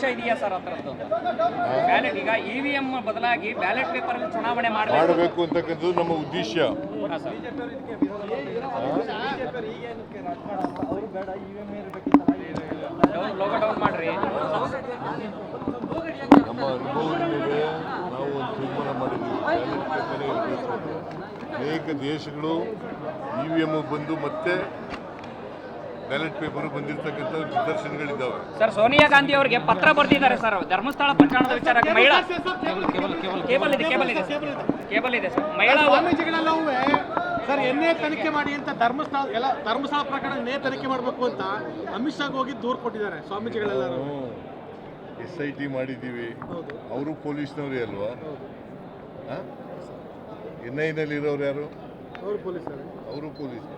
ಉದ್ದೇಶ ಇದೆಯಾ ಸರ್ ಹತ್ರದ್ದು? ಬ್ಯಾಲೆಟ್ ಈಗ ಇ ವಿ ಎಂ ಬದಲಾಗಿ ಬ್ಯಾಲೆಟ್ ಪೇಪರ್ನಲ್ಲಿ ಚುನಾವಣೆ ಮಾಡಬೇಕು. ಅಂತಕ್ಕಂಥದ್ದು ನಮ್ಮ ಉದ್ದೇಶ. ಮಾಡ್ರಿ. ನಮ್ಮ ಅನುಭವದ ಮೇಲೆ ನಾವು ಒಂದು ತೀರ್ಮಾನ ಮಾಡಿದ್ದೀವಿ. ಬ್ಯಾಲೆಟ್ ಪೇಪರೇ ಇರಬೇಕು. ಅನೇಕ ದೇಶಗಳು ಇ ವಿ ಎಂ ಬಂದು ಮತ್ತೆ ಬ್ಯಾಲೆಟ್ ಪೇಪರ್ ಬಂದಿರತಕ್ಕಂಥ ನಿದರ್ಶನಗಳಿದ್ದಾವೆ. ಸರ್ ಸೋನಿಯಾ ಗಾಂಧಿ ಅವರಿಗೆ ಪತ್ರ ಬರೆದಿದ್ದಾರೆ ಸರ್. ಧರ್ಮಸ್ಥಳ ಪ್ರಕರಣದ ವಿಚಾರಕ್ಕೆ ಮಹಿಳಾ ಕೇಬಲ್ ಇದೆ ಕೇಬಲ್ ಇದೆ. ಕೇಬಲ್ ಇದೆ ಸರ್. ಮಹಿಳಾ ಸ್ವಾಮೀಜಿಗಳೆಲ್ಲವೂ ಸರ್ ಎನ್ನೇ ತನಿಖೆ ಮಾಡಿ ಅಂತ ಧರ್ಮಸ್ಥಳ ಎಲ್ಲ ಧರ್ಮಸ್ಥಳ ಪ್ರಕರಣ ನೇ ತನಿಖೆ ಮಾಡಬೇಕು ಅಂತ ಅಮಿತ್ ಶಾಗ್ ಹೋಗಿ ದೂರು ಕೊಟ್ಟಿದ್ದಾರೆ ಸ್ವಾಮೀಜಿಗಳೆಲ್ಲರೂ. ಎಸ್ ಐ ಟಿ ಮಾಡಿದ್ದೀವಿ. ಅವರು ಪೊಲೀಸ್ನವ್ರು ಅಲ್ವಾ? ಎನ್ ಐನಲ್ಲಿ ಇರೋರು ಯಾರು? ಅವರು ಪೊಲೀಸರು. ಅವರು ಪೊಲೀಸ್.